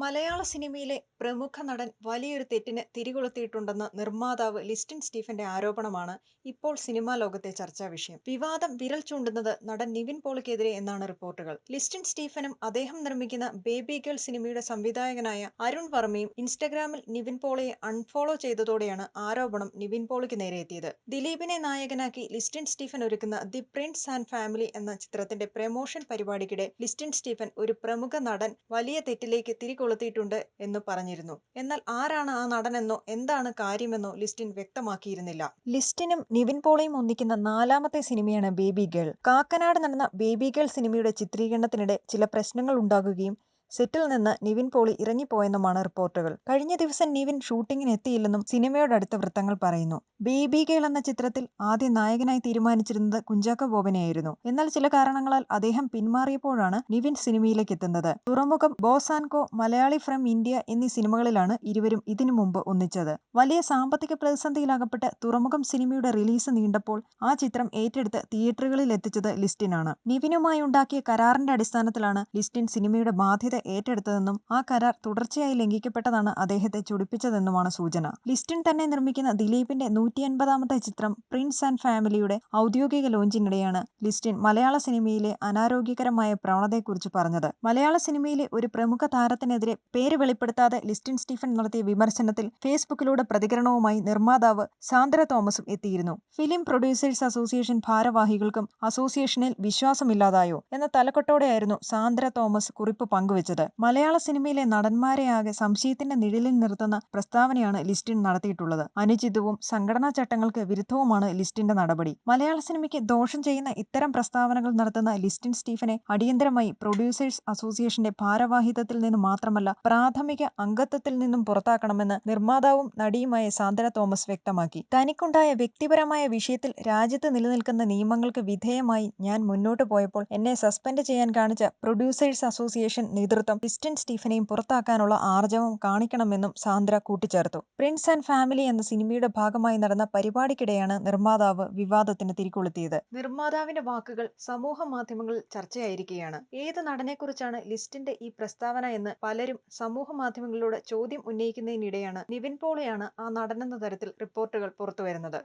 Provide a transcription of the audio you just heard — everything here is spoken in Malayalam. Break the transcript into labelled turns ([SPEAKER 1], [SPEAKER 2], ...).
[SPEAKER 1] മലയാള സിനിമയിലെ പ്രമുഖ നടൻ വലിയൊരു തെറ്റിന് തിരികൊളുത്തിയിട്ടുണ്ടെന്ന് നിർമ്മാതാവ് ലിസ്റ്റിൻ സ്റ്റീഫന്റെ ആരോപണമാണ് ഇപ്പോൾ സിനിമാ ലോകത്തെ ചർച്ചാ വിഷയം. വിവാദം വിരൽ ചൂണ്ടുന്നത് നടൻ നിവിൻ പോളിക്കെതിരെ എന്നാണ് റിപ്പോർട്ടുകൾ. ലിസ്റ്റിൻ സ്റ്റീഫനും അദ്ദേഹം നിർമ്മിക്കുന്ന ബേബി ഗേൾ സിനിമയുടെ സംവിധായകനായ അരുൺ വർമ്മയും ഇൻസ്റ്റഗ്രാമിൽ നിവിൻ പോളിയെ അൺഫോളോ ചെയ്തതോടെയാണ് ആരോപണം നിവിൻ പോളിക്ക് നേരെ എത്തിയത്. ദിലീപിനെ നായകനാക്കി ലിസ്റ്റിൻ സ്റ്റീഫൻ ഒരുക്കുന്ന ദി പ്രിൻസ് ആൻഡ് ഫാമിലി എന്ന ചിത്രത്തിന്റെ പ്രമോഷൻ പരിപാടിക്കിടെ ലിസ്റ്റിൻ സ്റ്റീഫൻ ഒരു പ്രമുഖ നടൻ വലിയ തെറ്റിലേക്ക് തിരികൊളുത്തിയിട്ടുണ്ട് എന്ന് പറഞ്ഞിരുന്നു. എന്നാൽ ആരാണ് ആ നടനെന്നോ എന്താണ് കാര്യമെന്നോ ലിസ്റ്റിൻ വ്യക്തമാക്കിയിരുന്നില്ല. ലിസ്റ്റിനും നിവിൻ പോളയും ഒന്നിക്കുന്ന നാലാമത്തെ സിനിമയാണ് ബേബി ഗേൾ. കാക്കനാട് നടന്ന ബേബി ഗേൾ സിനിമയുടെ ചിത്രീകരണത്തിനിടെ ചില പ്രശ്നങ്ങൾ ഉണ്ടാകുകയും സെറ്റിൽ നിന്ന് നിവിൻ പോളി ഇറങ്ങിപ്പോയെന്നുമാണ് റിപ്പോർട്ടുകൾ. കഴിഞ്ഞ ദിവസം നിവിൻ ഷൂട്ടിങ്ങിന് എത്തിയില്ലെന്നും സിനിമയോടടുത്ത വൃത്തങ്ങൾ പറയുന്നു. ബേബി ഗേൾ എന്ന ചിത്രത്തിൽ ആദ്യ നായകനായി തീരുമാനിച്ചിരുന്നത് കുഞ്ചാക്കോ ബോബനെയായിരുന്നു. എന്നാൽ ചില കാരണങ്ങളാൽ അദ്ദേഹം പിന്മാറിയപ്പോഴാണ് നിവിൻ സിനിമയിലേക്ക് എത്തുന്നത് Thuramukham, Boss and Malayali from India എന്നീ സിനിമകളിലാണ് ഇരുവരും ഇതിനു മുമ്പ് ഒന്നിച്ചത്. വലിയ സാമ്പത്തിക പ്രതിസന്ധിയിലകപ്പെട്ട് തുറമുഖം സിനിമയുടെ റിലീസ് നീണ്ടപ്പോൾ ആ ചിത്രം ഏറ്റെടുത്ത് തിയേറ്ററുകളിൽ എത്തിച്ചത് ലിസ്റ്റിനാണ്. നിവിനുമായി ഉണ്ടാക്കിയ കരാറിന്റെ അടിസ്ഥാനത്തിലാണ് ലിസ്റ്റിൻ സിനിമയുടെ ബാധ്യത ഏറ്റെടുത്തതെന്നും ആ കരാർ തുടർച്ചയായി ലംഘിക്കപ്പെട്ടതാണ് അദ്ദേഹത്തെ ചൊടിപ്പിച്ചതെന്നുമാണ് സൂചന. ലിസ്റ്റിൻ തന്നെ നിർമ്മിക്കുന്ന ദിലീപിന്റെ നൂറ്റി നൂറ്റിയൻപതാമത്തെ ചിത്രം പ്രിൻസ് ആൻഡ് ഫാമിലിയുടെ ഔദ്യോഗിക ലോഞ്ചിനിടെയാണ് ലിസ്റ്റിൻ മലയാള സിനിമയിലെ അനാരോഗ്യകരമായ പ്രവണതയെക്കുറിച്ച് പറഞ്ഞത്. മലയാള സിനിമയിലെ ഒരു പ്രമുഖ താരത്തിനെതിരെ പേര് വെളിപ്പെടുത്താതെ ലിസ്റ്റിൻ സ്റ്റീഫൻ നടത്തിയ വിമർശനത്തിൽ ഫേസ്ബുക്കിലൂടെ പ്രതികരണവുമായി നിർമ്മാതാവ് സാന്ദ്ര തോമസും എത്തിയിരുന്നു. ഫിലിം പ്രൊഡ്യൂസേഴ്സ് അസോസിയേഷൻ ഭാരവാഹികൾക്കും അസോസിയേഷനിൽ വിശ്വാസമില്ലാതായോ എന്ന തലക്കെട്ടോടെയായിരുന്നു സാന്ദ്ര തോമസ് കുറിപ്പ് പങ്കുവച്ചത്. മലയാള സിനിമയിലെ നടന്മാരെയാകെ സംശയത്തിന്റെ നിഴലിൽ നിർത്തുന്ന പ്രസ്താവനയാണ് ലിസ്റ്റിൻ നടത്തിയിട്ടുള്ളത്. അനുചിതവും സംഘടനാ ചട്ടങ്ങൾക്ക് വിരുദ്ധവുമാണ് ലിസ്റ്റിന്റെ നടപടി. മലയാള സിനിമയ്ക്ക് ദോഷം ചെയ്യുന്ന ഇത്തരം പ്രസ്താവനകൾ നടത്തുന്ന ലിസ്റ്റിൻ സ്റ്റീഫനെ അടിയന്തരമായി പ്രൊഡ്യൂസേഴ്സ് അസോസിയേഷന്റെ ഭാരവാഹിത്വത്തിൽ നിന്ന് മാത്രമല്ല പ്രാഥമിക അംഗത്വത്തിൽ നിന്നും പുറത്താക്കണമെന്ന് നിർമ്മാതാവും നടിയുമായ സാന്ദ്ര തോമസ് വ്യക്തമാക്കി. തനിക്കുണ്ടായ വ്യക്തിപരമായ വിഷയത്തിൽ രാജ്യത്ത് നിലനിൽക്കുന്ന നിയമങ്ങൾക്ക് വിധേയമായി ഞാൻ മുന്നോട്ട് പോയപ്പോൾ എന്നെ സസ്പെൻഡ് ചെയ്യാൻ കാണിച്ച പ്രൊഡ്യൂസേഴ്സ് അസോസിയേഷൻ നേതൃത്വം ലിസ്റ്റിൻ സ്റ്റീഫനെയും പുറത്താക്കാനുള്ള ആർജവം കാണിക്കണമെന്നും സാന്ദ്ര കൂട്ടിച്ചേർത്തു. പ്രിൻസ് ആൻഡ് ഫാമിലി എന്ന സിനിമയുടെ ഭാഗമായി നടന്ന പരിപാടിക്കിടെയാണ് നിർമ്മാതാവ് വിവാദത്തിന് തിരികൊളുത്തിയത്. നിർമ്മാതാവിന്റെ വാക്കുകൾ സമൂഹ മാധ്യമങ്ങളിൽ ചർച്ചയായിരിക്കുകയാണ്. ഏത് നടനെക്കുറിച്ചാണ് ലിസ്റ്റിന്റെ ഈ പ്രസ്താവന എന്ന് പലരും സമൂഹ മാധ്യമങ്ങളിലൂടെ ചോദ്യം ഉന്നയിക്കുന്നതിനിടെയാണ് നിവിൻ പോളയാണ് ആ നടനെന്ന തരത്തിൽ റിപ്പോർട്ടുകൾ പുറത്തുവരുന്നത്.